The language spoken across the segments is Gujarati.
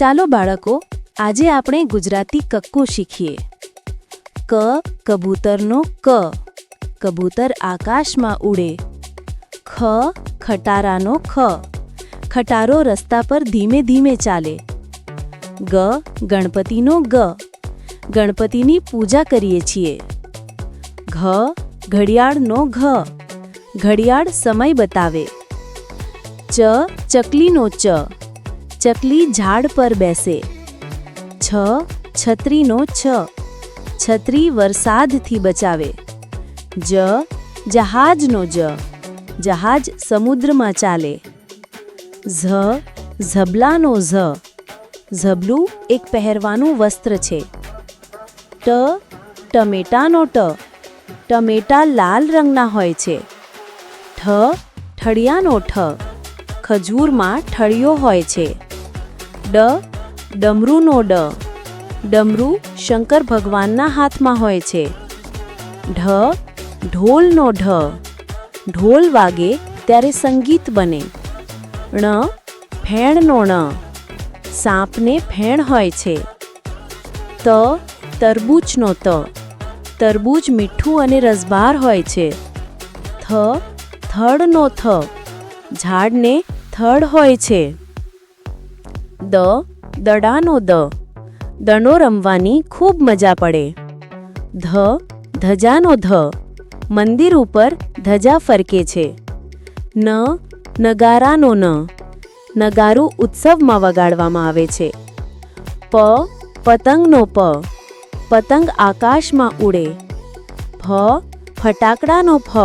ચાલો બાળકો, આજે આપણે ગુજરાતી કક્કો શીખીએ. ક, કબૂતરનો ક. કબૂતર આકાશમાં ઉડે. ખ, ખટારાનો ખ. ખટારો રસ્તા પર ધીમે ધીમે ચાલે. ગ, ગણપતિનો ગ. ગણપતિની પૂજા કરીએ છીએ. ઘ, ઘડિયાળનો ઘ. ઘડિયાળ સમય બતાવે. ચ, ચકલીનો ચ. ચકલી ઝાડ પર બેસે. છ, છત્રીનો છ. છત્રી વરસાદથી બચાવે. જ, જહાજનો જ. જહાજ સમુદ્રમાં ચાલે. ઝ, ઝબલાનો ઝ. ઝબલું એક પહેરવાનું વસ્ત્ર છે. ટ, ટમેટાનો ટ. ટમેટા લાલ રંગના હોય છે. ઠ, ઠળિયાનો ઠ. ખજૂરમાં ઠળિયો હોય છે. ડ ડમરૂનો ડ. ડમરૂ શંકર ભગવાનના હાથમાં હોય છે. ઢ ઢોલનો ઢ. ઢોલ વાગે ત્યારે સંગીત બને. ણ ફેણનો ણ. સાપને ફેણ હોય છે. ત તરબૂચનો ત. તરબૂચ મીઠું અને રસભાર હોય છે. થ થડનો થ. ઝાડને થડ હોય છે. દ, દડાનો દ. દણો રમવાની ખૂબ મજા પડે. ધ, ધજાનો ધ. મંદિર ઉપર ધજા ફરકે છે. ન, નગારાનો ન. નગારું ઉત્સવમાં વગાડવામાં આવે છે. પ, પતંગનો પ. પતંગ આકાશમાં ઉડે. ફ ફટાકડાનો ફ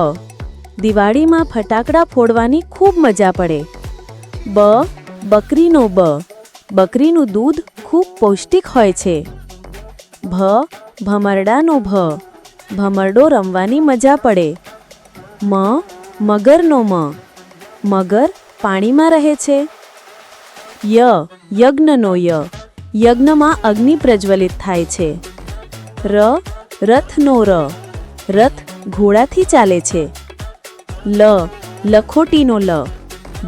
દિવાળીમાં ફટાકડા ફોડવાની ખૂબ મજા પડે. બ, બકરીનો બ. બકરીનું દૂધ ખૂબ પૌષ્ટિક હોય છે. ભ, ભમરડાનો ભ. ભમરડો રમવાની મજા પડે. મ, મગરનો મ. મગર પાણીમાં રહે છે. ય, યજ્ઞનો ય. યજ્ઞમાં અગ્નિ પ્રજ્વલિત થાય છે. ર, રથનો ર. રથ ઘોડાથી ચાલે છે. લ, લખોટીનો લ.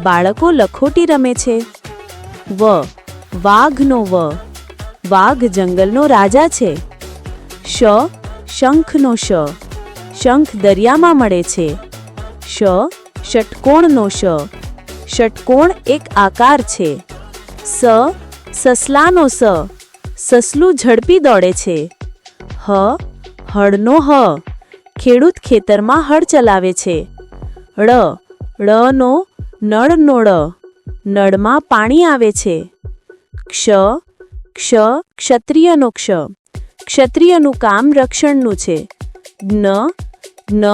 બાળકો લખોટી રમે છે. વ વાઘનો વ. વાઘ જંગલનો રાજા છે. શ. શંખનો શ. શંખ દરિયામાં મળે છે. શ. ષટકોણનો શ. ષટકોણ એક આકાર છે. સ. સસલાનો સ. સસલું ઝડપી દોડે છે. હ. હળનો હ. ખેડૂત ખેતરમાં હળ ચલાવે છે. ળ. ળનો, નળનો ળ. નળમાં પાણી આવે છે. ક્ષ ક્ષ, ક્ષત્રિયનો ક્ષ. ક્ષત્રિયનું કામ રક્ષણનું છે. જ્ઞ જ્ઞ,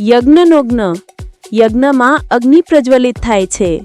યજ્ઞનો જ્ઞ. યજ્ઞમાં અગ્નિ પ્રજ્વલિત થાય છે.